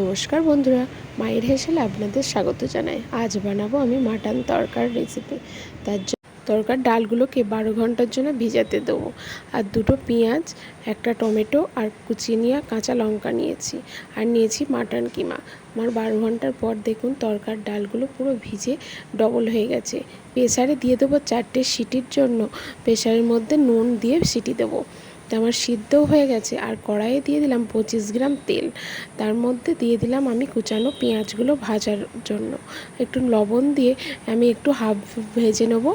নমস্কার বন্ধুরা, মায়ের হেসেলে আপনাদের স্বাগত জানাই। আজ বানাবো আমি মাটন তরকার রেসিপি তার জন্য তরকার ডালগুলোকে বারো ঘণ্টার জন্য ভিজাতে দেবো। আর দুটো পেঁয়াজ, একটা টমেটো আর কুচিয়ে নেওয়া কাঁচা লঙ্কা নিয়েছি। আর নিয়েছি মাটন কিমা। আমার বারো ঘণ্টার পর দেখুন তরকার ডালগুলো পুরো ভিজে ডবল হয়ে গেছে। প্রেসারে দিয়ে দেবো চারটে সিটির জন্য। প্রেসারের মধ্যে নুন দিয়ে সিটি দেবো। তো আমার সিদ্ধও হয়ে গেছে। আর কড়াইয়ে দিয়ে দিলাম পঁচিশ গ্রাম তেল। তার মধ্যে দিয়ে দিলাম আমি কুচানো পেঁয়াজগুলো ভাজার জন্য। একটু লবণ দিয়ে আমি একটু হাফ ভেজে নেব।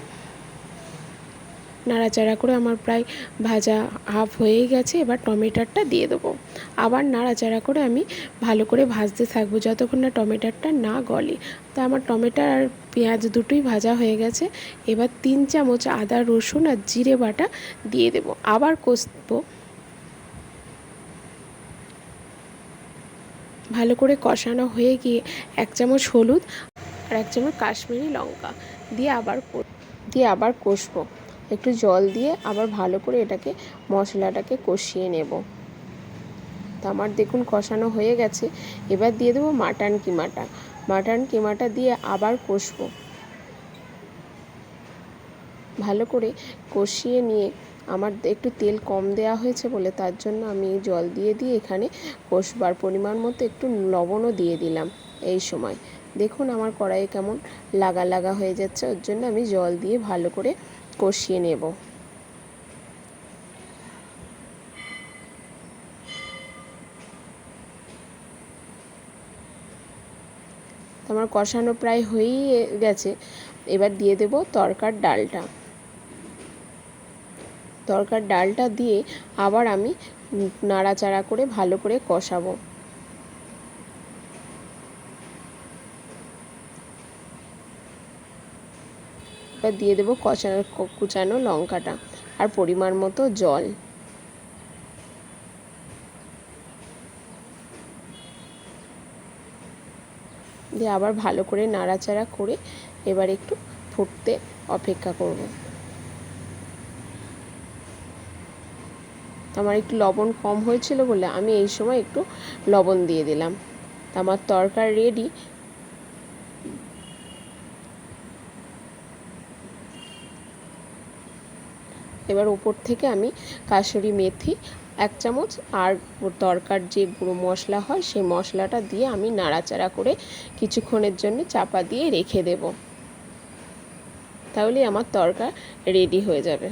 নাড়াচাড়া করে আমার প্রায় ভাজা হাফ হয়েই গেছে, এবার টমেটোটা দিয়ে দেবো। আবার নাড়াচাড়া করে আমি ভালো করে ভাজতে থাকব, যতক্ষণ না টমেটোটা না গলে। তা আমার টমেটো আর পেঁয়াজ দুটোই ভাজা হয়ে গেছে, এবার তিন চামচ আদা, রসুন আর জিরে বাটা দিয়ে দেবো। আবার কষবো। ভালো করে কষানো হয়ে গিয়ে এক চামচ হলুদ আর এক চামচ কাশ্মীরি লঙ্কা দিয়ে আবার দিয়ে আবার কষবো। একটু জল দিয়ে আবার ভালো করে এটাকে, মশলাটাকে কষিয়ে নেব। তো আমার দেখুন কষানো হয়ে গেছে। এবার দিয়ে দেবো মাটন কিমাটা। মাটন কিমাটা দিয়ে আবার কষবো। ভালো করে কষিয়ে নিয়ে আমার একটু তেল কম দেওয়া হয়েছে বলে তার জন্য আমি জল দিয়ে দিয়ে এখানে কষবার পরিমাণ মতো একটু লবণও দিয়ে দিলাম এই সময়। দেখুন আমার কড়াইয়ে কেমন লাগা লাগা হয়ে যাচ্ছে। ওর জন্য আমি জল দিয়ে ভালো করে কষিয়ে নেব। আমার কষানো প্রায় হয়েই গেছে। এবার দিয়ে দেব তরকার ডালটা। তরকার ডালটা দিয়ে আবার আমি নাড়াচাড়া করে ভালো করে কষাবো। এবার দিয়ে দেবো কচানো, কুচানো লঙ্কাটা আর পরিমাণ মতো জল। দিয়ে আবার ভালো করে নাড়াচাড়া করে এবার একটু ফুটতে অপেক্ষা করব। আমার একটু লবণ কম হয়েছিল বলে আমি এই সময় একটু লবণ দিয়ে দিলাম। আমার তরকার রেডি এবার ওপর থেকে আমি কাসুরি মেথি এক চামচ আর দরকার যে গুঁড়ো মশলা হয় সেই মশলাটা দিয়ে আমি নাড়াচাড়া করে কিছুক্ষণের জন্য চাপা দিয়ে রেখে দেব। তাহলে আমার তরকা রেডি হয়ে যাবে।